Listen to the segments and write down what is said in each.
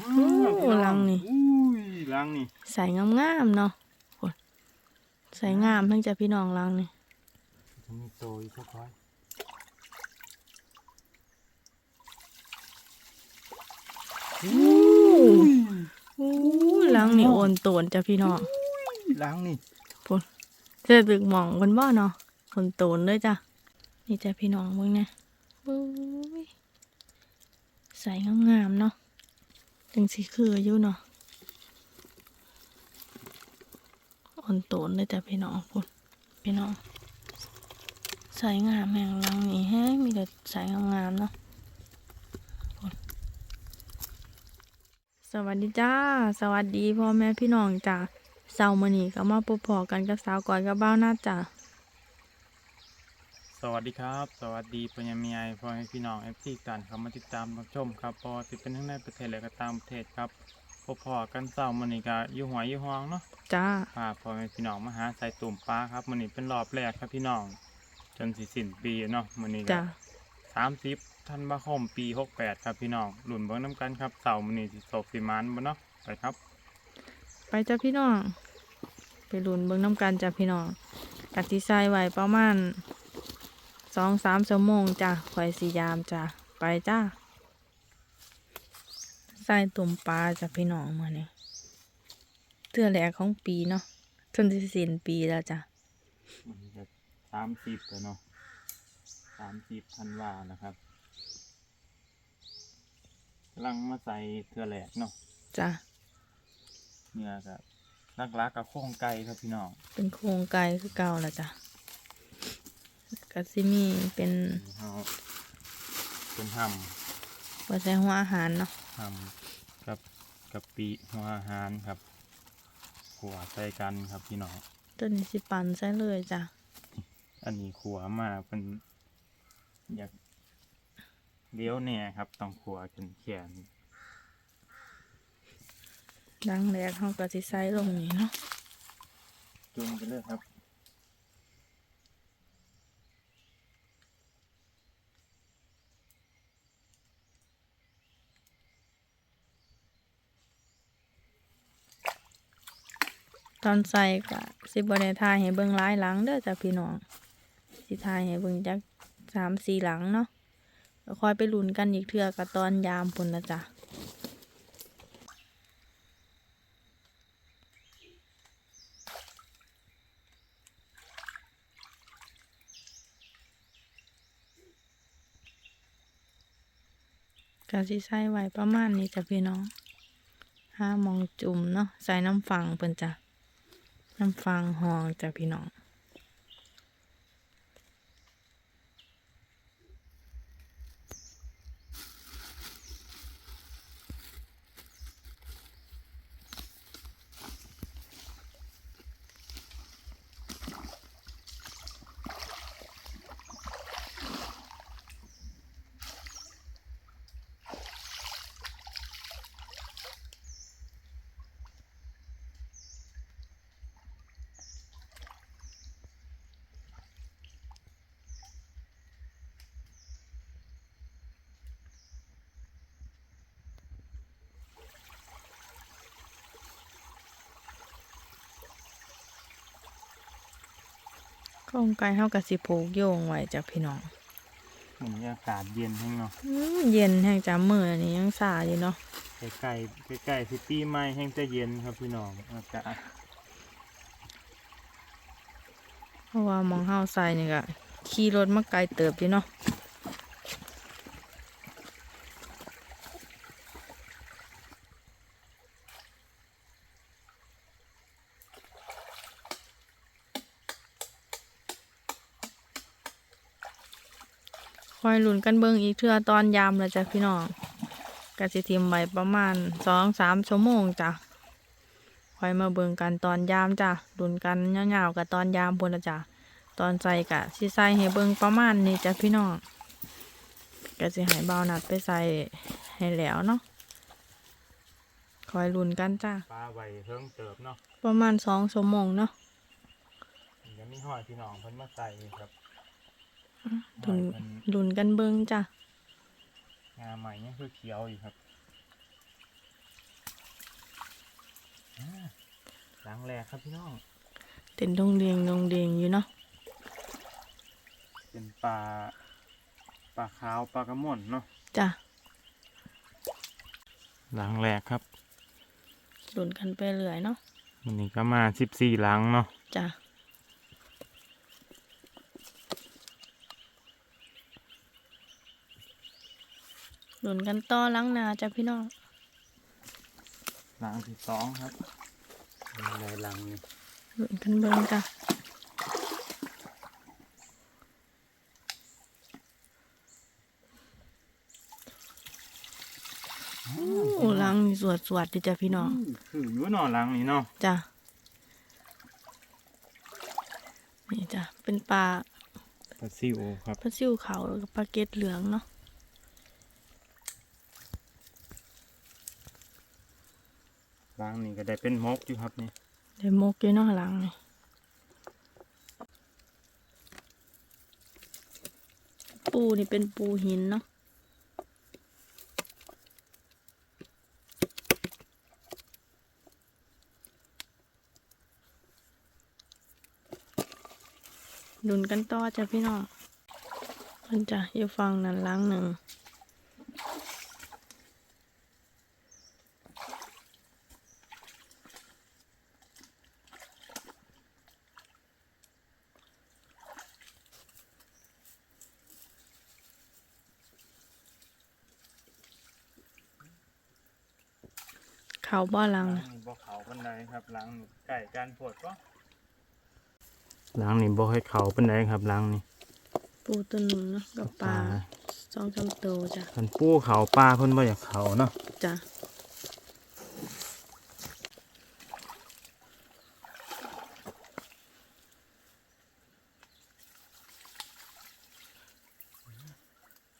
โอ้ลังนี่อุ้ยลังนี่ใส่งามๆเนาะโอ้ยใส่งามทั้งจะพี่น้องลังนี่มีโตอีกสักค่อยอู้ลังนี่โอนโตนจ้ะพี่น้องลังนี่จะตึกหมองบนบ่เนาะโอนโตนเลยจ้ะนี่จ้ะพี่น้องมึงเนี่ยบู๊ยใส่งามๆเนาะ จังสีคืออยู่เนาะโอนโตนเลยจ้ะพี่น้องพุ่นพี่น้องใส่งามแห่งลังนี่แฮงมีแต่ใส่งามๆเนาะสวัสดีจ้า สวัสดีพ่อแม่พี่น้องจ้าเสาร์มื้อนี้ก็มาพบพอกันกับสาวก่อนกับบ้าวนาจ้า วัสดีครับ สวัสดีปัญญาเมียพ่อแม่พี่น้องเอฟซีกันครับมาติดตามรับชมครับพอติเป็นทั้งในประเทศและก็ต่างประเทศครับพบพอกันเศร้ามันนี่ก็อยู่หัวอยู่ห้องเนาะจ้าพาพ่อแม่พี่น้องมาหาใส่ตุ่มปลาครับมันนี่เป็นรอบแรกครับพี่น้อง จนสิสิ้นปีเนาะมันนี่ก็จ้าสามสิบธันวาคมปีหกแปดครับพี่น้องหลุนเบิ้งน้ำกันครับเสาร์มันนี่สิโศกสิมันบ่เนาะไปครับ ไปจ้าพี่น้อง ไปลุ้นเบิ่งน้ำกันจ้าพี่น้องกัดที่ใส่ไว้ประมาณ สองสามชั่วโมงจ้าข่อยสียามจ้าไปจ้าใส่ตุ่มปลาจ้าพี่น้องมื้อนี้เทื่อแรกของปีเนาะจนสิสิ้นปีแล้วจ้ามันนี่ก็สามสิบแล้วเนาะสามสิบธันวานะครับกำลังมาใส่เทือแหลกเนาะจ้าเนื้อกับนักลักกับโค้งไก่ครับพี่น้องเป็นโครงไก่คือเก่าแล้วจ้ะ กัซิมีเป็นเฮาเป็นหวัใส่หัวอาหารเนาะำหำกับกะปิหัวอาหารครับขัวใส่กันครับพี่น้องต้นนี้สิปันใส่เลยจ้ะอันนี้ขัวมาเป็นอยากเลี้ยวแน่ครับต้องขัวแขนแขนดังแรกเขาก็สิใส่ลงนี่เนาะจุ่มไปเลยครับ อนใส่ก็สิบ่ได้ทายให้เบิ่งหลายหลังเด้อจ้ะพี่น้องสิทายให้เบิ่งจักสามสี่หลังเนาะแล้วค่อยไปลุ้นกันอีกเทื่อกับตอนยามพุ่นละจ้ะก็สิใส่ไว้ประมาณนี้จ้ะพี่น้องห้ามองจุ่มเนาะใส่น้ำฟังเพิ่นจ้ะ น้ำฟังหองจากพี่น้อง โครงไก่เฮากับสิผูกโยงไว้จ้ะพี่น้องเหมือนอากาศเย็นแห้งเนาะอืมเย็นแห้งจ้ะมือนี่ยังสาอยู่เนาะใกล้ใกล้ใกล้ๆสิปีใหม่แห้งจะเย็นครับพี่น้องอากาศเพราะว่าหมองเฮาใส่นี่ก็ขี่รถมาไกลเติบอยู่เนาะ คอยลุ้นกันเบิ่งอีกเทื่อตอนยามแล้วจ้ะพี่น้องก็สิทิมไว้ประมาณสองสามชั่วโมงจ้ะคอยมาเบิ่งกันตอนยามจ้ะดุนกันยาวๆกับตอนยามพุ่นละจ้ะตอนใส่กะสิใส่ให้เบิ่งประมาณนี้จ้ะพี่น้องก็สิให้เบานัดไปใส่ให้แล้วเนาะคอยลุ้นกันจ้ะปลาใบเพิ่งเติบเนาะประมาณสองชั่วโมงเนาะยังมีหอยพี่น้องเพิ่นมาใส่ครับ ดุนดุนกันเบิงจ้ะงาใหม่เนี่ยคือเขียวอยู่ครับหลังแรกครับพี่น้องเต็นดงเดียงดงเดียงอยู่เนาะเป็นปลาปลาขาวปลากระม่อนเนาะจ้ะหลังแรกครับดุนกันไปเรื่อยเนาะวันนี้ก็มาสิบสี่หลังเนาะจ้ะ ลุ้นกันต่อหล้างนาจ้ะพี่น้องหลังที่สองครับในหลังนี่ลุ้นกันเบิ่งจ้ะโอ้หลังนี่สวดสวดๆดิจ้ะพี่น้องคืออยู่เนอหลังนี่เนาะจ้ะนี่จ้ะเป็นปลาปลาซิวครับปลาซิวขาวแล้วก็ปลาเกตเหลืองเนาะ หลังนี่ก็ได้เป็นมกอยู่ครับนี่ได้มกอยู่นาะหลังนี่ปูนี่เป็นปูหินเนาะดุนกันต่อจ้ะพี่น้องมันจะอยู่ฟังนั้นล้างหนึ่ง เขาบ่หลัง หลังนี่บ่เขาปันไดครับหลังนี่ไก่การปวดก็หลังนี่บ่ให้เขาปันไดครับหลังนี่ปูตัวหนึ่งเนาะกับปลาสองสามตัวจ้ะคันปูเขาปลาเพิ่นบ่อยากเขาเนาะจ้ะ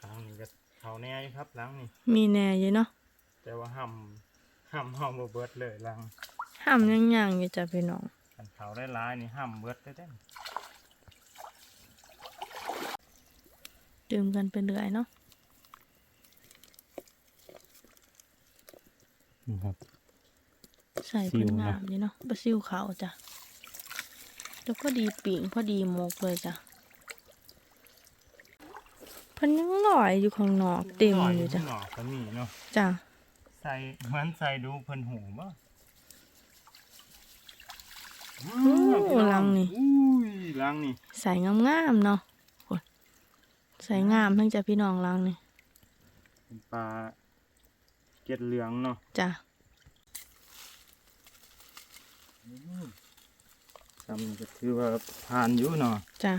หลังนี่ก็เขาแน่อยู่ครับหลังนี่มีแหน่อยู่เนาะแต่ว่าห้ำ ห้ำห้ำบ่เบิดเลยหลังห้ามยังย่างๆอยู่จ้ะพี่น้องคันเขาได้ร้ายๆนี่ห้ำเบิดได้เด้งดื่มกันไปเรื่อยเนาะนี่ครับ ใส่ซิเพิ่นวนะงามอยู่เนาะบะซิวขาวจ้ะแล้วก็ดีปิ่งพอดีหมกเลยจ้ะเพันยังลอยอยู่ข้างนอกเต็มอยู่จ้ะหน่อก็มีเนาะจ้ะใส่เหมือนใส่ดูเพิ่นหูบ่โอ้หลังนี่อุ้ยหลังนี่ใส่งามๆเนาะโอ้ยใส่งามทั้งจ้ะพี่น้องหลังนี่เป็นปลาเกล็ดเหลืองเนาะจ้ะจำก็ถือว่าผ่านอยู่เนาะจ้ะ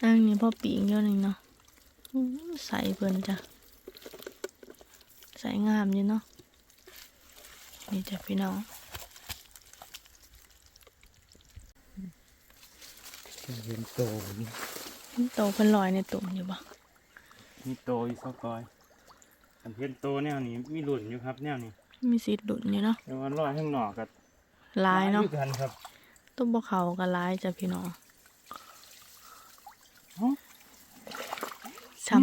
อันนี้พอปีกเยอะหนึ่งเนาะอื้อใส่เพิ่นจ้ะ ใส่งามอยู่เนาะนี่จ้ะพี่น้องเห็นโตนี่โตเป็นรอยในตุ่มอยู่บ่มีโตอยู่สักก้อยอันเห็นโตแนวนี้มีหลุ่นอยู่ครับแนวนี้มีสีดุดอยู่เนาะแต่ว่าลอยข้างนอกกับลายเนาะกันครับต้มบะเขากับลายจ้ะพี่น้องเอ้าซ้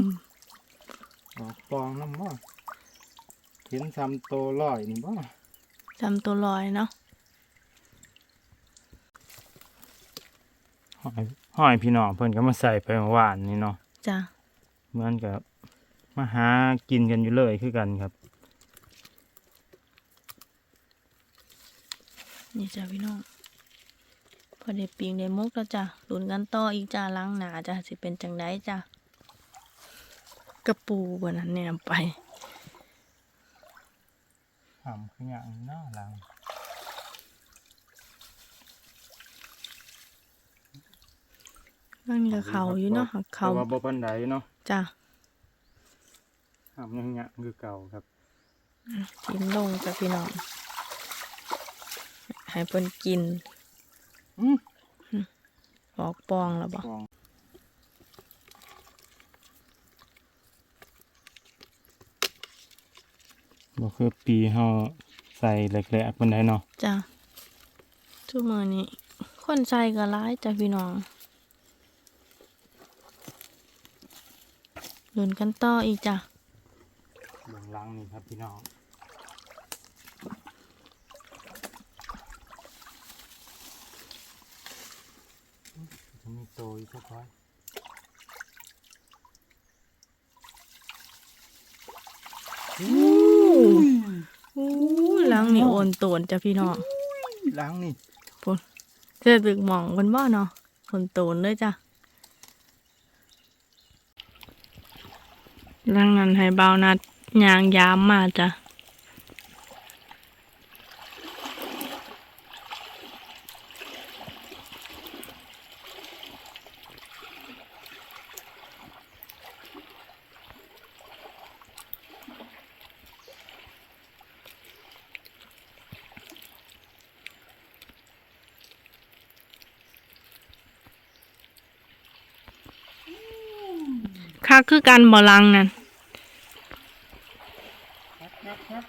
ออกฟองน้ำบ่ เห็นซ้ำโตลอยนี่บ่ำซ้ำตัวลอยเนาะหอยหอยพี่น้องเพิ่นก็มาใส่ไปเมื่อวานนี่เนาะจ้ะเหมือนกับมาหากินกันอยู่เลยคือกันครับ นี่จ้ะพี่น้องพอได้ปีงได้มุกแล้วจ้ะลุ้นกันต่ออีกจ้ะล้างหนาจ้ะสิเป็นจังไดจ้ะกระปูบนนั้นแนมไป หำคืออย่างนี้เนาะหลังนั่นก็เขาอยู่เนาะเขาแต่ว่าบ่ปานใดเนาะจ้ะหำยังอย่างคือเก่าครับกินลงจ้ะพี่น้องให้เพิ่นกินอืมออกปองแล้วบ่ บ่คือปีเฮาใส่แหลกๆมันได้เนาะจ้ะทุกมือนี้คนใส่ก็ร้ายจ้ะพี่น้องหลุนกันต่ออีกจ้ะเบื้องหลังนี่ครับพี่น้องจะมีโตอีกสักค่อย อู้หลังนี่โอนโตนจ้ะพี่น้องล้างนี่พุ่นเจะตึกหมองกันบ่เนาะโอนโตนเลยจ้ะหลังนั้นให้เบานัดยางยามมาจ้ะ คักคือกันบ่ลังนั่นครับครับครับ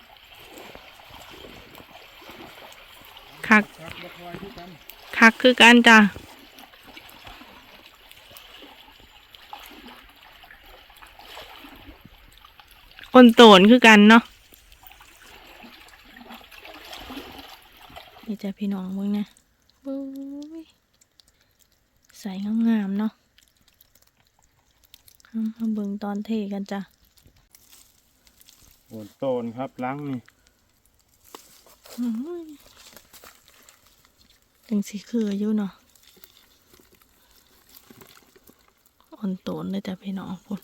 คักครับบ่คอยที่กันคักคือกันจ้ะคนโตนคือกันเนาะนี่จ้ะพี่น้องมึงเนี่ยบุ้ยใส่งามๆเนาะ มาเบิ่งตอนเทกันจ้ะโอนโตนครับล้างนี่อื้อหือจังสิคืออยู่เนาะอ่อนโตนเลยจ้ะพี่น้องพุ่น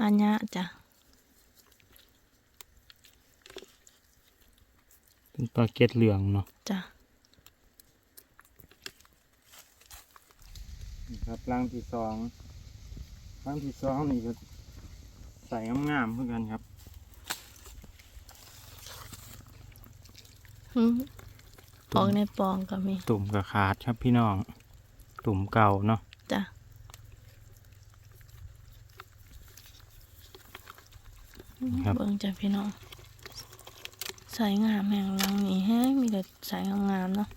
อันยะจ้ะเป็นปลาเก็ดเหลืองเนาะจ้ะนี่ครับล้างที่สอง ล้างที่สองนี่ก็ใส่งามๆเพื่อกันครับอื้อออกในปองก็มี ตุ่มกับขาดครับพี่น้อง ตุ่มเก่าเนาะจ้ะครับเบิ่งจ้ะพี่น้อง ใส่งามแห่งหลังนี่แฮงมีแต่ใส่งามๆเนาะ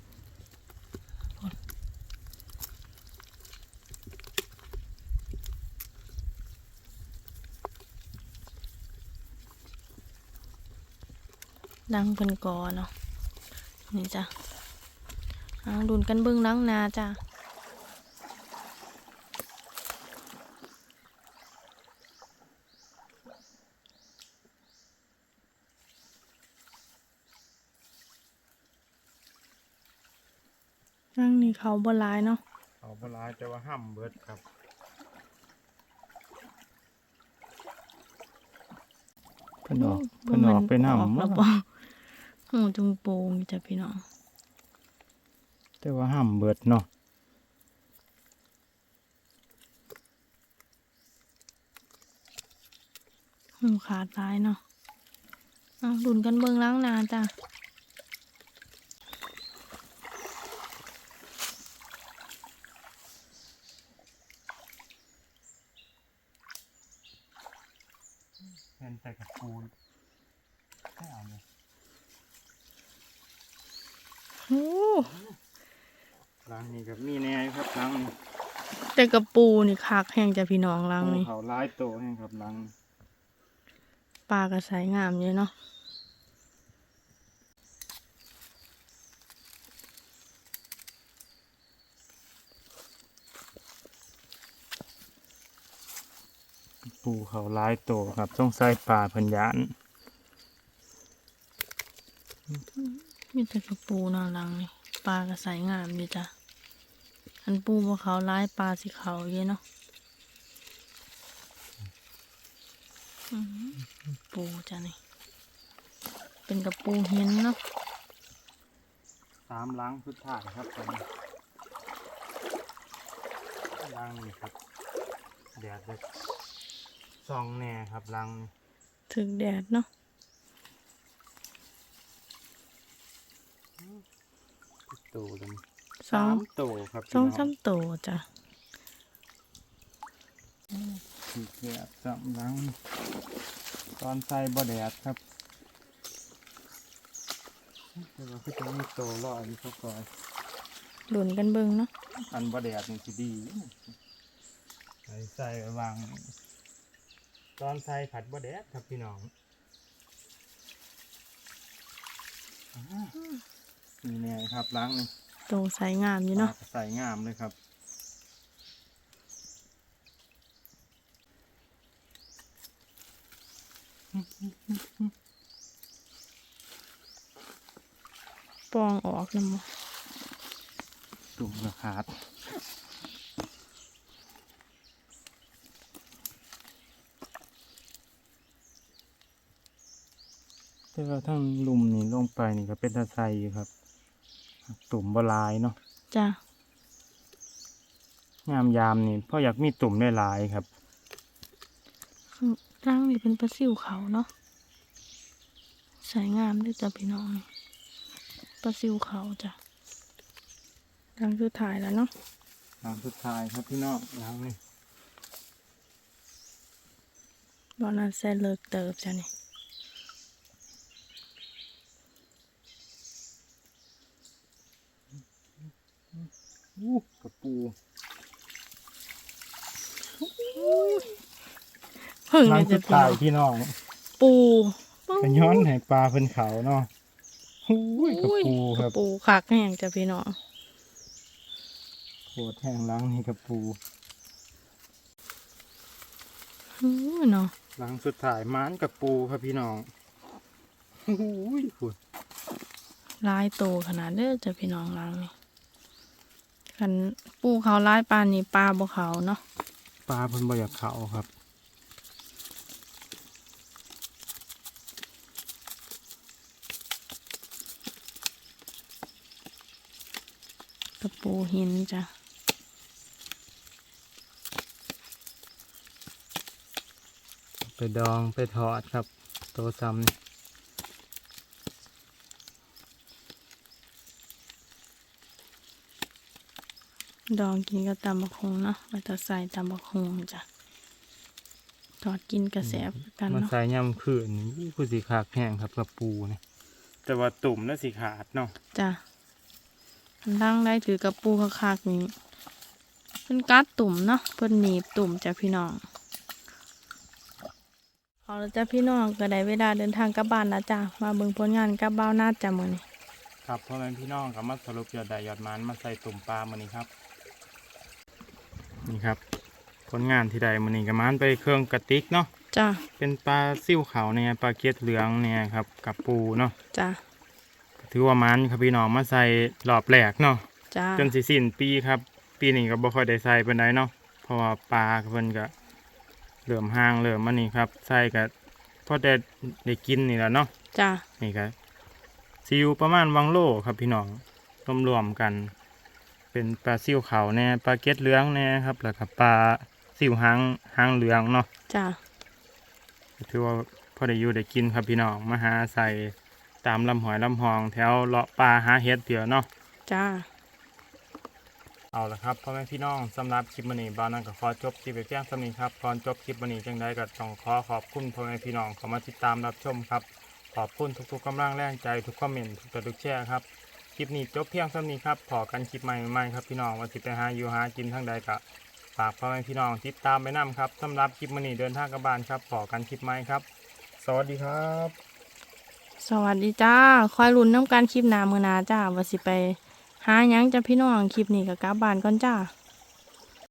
ดังเป็นกอเนาะนี่จ้ะเอาดุนกันเบิ่งหลังนาจ้ะนั่งนี่เขาบ่หลายเนาะเอาปลายแต่ว่าห้ามเบิดครับเพิ่นออกเพิ่นออกไปออกน้ำแล้ว บ่บ่หูจุงโปงอยู่จ้ะพี่น้องแต่ว่าห้ามเบิดเนาะหูขาดหลายเนาะเอาดุนกันเบิ่งล้างนาจ้ะ เพิ่นใส่กับปูนไม่เอาเลย โอ้ ล้างนี่กับมีแน่อยู่ครับล้างนี่แต่กระปูนี่คักแห้งจ้ะพี่น้องล้างนี่เขาหลายโตให้ครับล้างนี่ปลากระใสงามอยู่เนาะปูเขาหลายโตครับต้องใส่ปลาเพันยาน มีแต่กระปูเนาะล้างนี่ปลากระใสงามอยู่จ้ะอันปูบ่เขาร้ายปลาสิเขาเยอะเนาะอื้อหือปูจ้ะนี่ เป็นกระปูหินเนาะตามล้างสุดท้ายครับผมล้างนี่ครับแดดจะซองแน่ครับล้างนี่ถึกแดดเนาะ ตเลยสองโตครับสองพี่น้สามโตจ้ะสีแดดสองล้างตอนใส่บ่แดดครับแต่ว่าก็จะมีโตรออยู่เขาก่อนหลุนกันเบิ่งเนาะอันบ่แดดนี่สิดี ใส่ใส่ไว้วางตอนใส่ผัดบ่แดดครับพี่น้องอ่า นี่แน่ครับล้างเลยโตใสงามอยู่เนาะใสงามเลยครับปองออกนะมอตุ่มละขาดแต่ว่าทั้งลุมนี่ลงไปนี่ก็เป็นตะไคร้อยู่ครับ ตุ่มบหลายเนาะจ้ะงามยามนี่พ่ออยากมีตุ่มได้หลายครับข้างล่างนี่เป็นปลาซิวเขาเนาะสวยงามด้วยจ้ะพี่น้องนี่ปลาซิวเขาจ้ะดังคือถ่ายแล้วเนาะหลังสุดท้ายครับพี่น้องหลังนี่บอนั้นใส่เลิกเติบจ้ะนี่ กระปูเพิ่งหลัเลงยสุจ้ะดพี่ท้ายน้องพี่น้องปูก็ย้อนให้ปลาเพิ่นเขาเนาะหูยกระปูคกรัระบปูคักแห้งจ้ะพี่น้องโคตรแห้งหลังนี่กระปูอู้เนาะหลังสุดท้ายม้านกระปูครับพี่น้องหูยขุดลายโตขนาดเด้อจ้ะพี่น้องหลังนี่ คันปูเขาลายปานนี่ปลาบ่เขาเนาะปลาเพิ่นบ่อยากเขาครับกระปูหินจ้ะไปดองไปทอดครับโตซ้ำนี่ ดองกินกับตำบักฮงเนาะไปตัดใส่ตำบักฮงจ้ะทอดกินกระแสบกันมันเนาะใส่ย่ำคืนนี่คือสีขาดแห้งครับกระปูนี่แต่ว่าตุ่มน่ะสีขาดเนาะจ้ะมันดังได้ถือกระปูคักๆนี้เป็นกัดตุ่มเนาะเพิ่นหนีบตุ่มจ้ะพี่น้องเอาละจ้ะพี่น้องก็ได้เวลาเดินทางกลับบ้านแล้วจ้ะมาเบิ่งผลงานกลับบ้านนาจ้ะมื้อนี้ครับพ่อแม่พี่น้องก็มาสรุปยอดใดยอดมันมาใส่ตุ่มปลามื้อนี้ครับ นี่ครับผลงานที่ใดมื้อนี้ก็มันไปเครื่องกระติกเนาะจ้ะเป็นปลาซิ่วขาวเนี่ยปลาเกล็ดเหลืองเนี่ยครับกับปูเนาะจ้ะถือว่ามันครับพี่น้องมาใส่รอบแรกเนาะจ้ะจนสิสิ้นปีครับ ปีนี้ก็บ่ค่อยได้ใส่เป็นไดเนาะเพราะว่าปลาเพิ่นก็เริ่มห่างเริ่มมานี่ครับใส่ก็พอได้ได้กินนี่แหล้วเนาะจ้ะนี่ก็ซิวประมาณวังโลครับพี่น้องรวมๆกัน เป็นปลาซิวขาวแน่ปลาเกล็ดเหลืองแน่ครับ แล้วก็ปลาซิวหางหางเหลืองเนาะจ้ะถือว่าพอได้อยู่ได้กินครับพี่น้องมาหาใส่ตามลำหอยลำหอง แถวเลาะปลาหาเห็ดเดี๋ยวเนาะจ้ะเอาละครับพ่อแม่พี่น้องสำหรับคลิปวันนี้บ้านนั้นก็ขอจบคลิปไปเพียงเท่านี้ครับก่อนจบคลิปวันนี้จังใดก็ต้องขอขอบคุณพ่อแม่พี่น้องเข้ามาติดตามรับชมครับ ขอบคุณทุกๆกำลังแรงใจทุกคอมเมนต์ทุกกระดุกแชร์ครับค ลิปนี้จบเพียงเท่านี้ครับพอกันคลิปใหม่ๆครับพี่น้องวันสิไปหาอยู่หากินทั้งใดก็ฝากพ่อแม่พี่น้องติดตามไปนํครับสำหรับคลิปมันนี้เดินทางกลับบ้านครับพอกันคลิปใหม่ครับ สวัสดีครับ สวัสดีจ้า คอยลุ้นน้ำการคลิปหน้ามือหนาจ้าว่าสิไป หาหยังจ้ะพี่น้องคลิปนี้กับกลับบ้านก่อนจ้า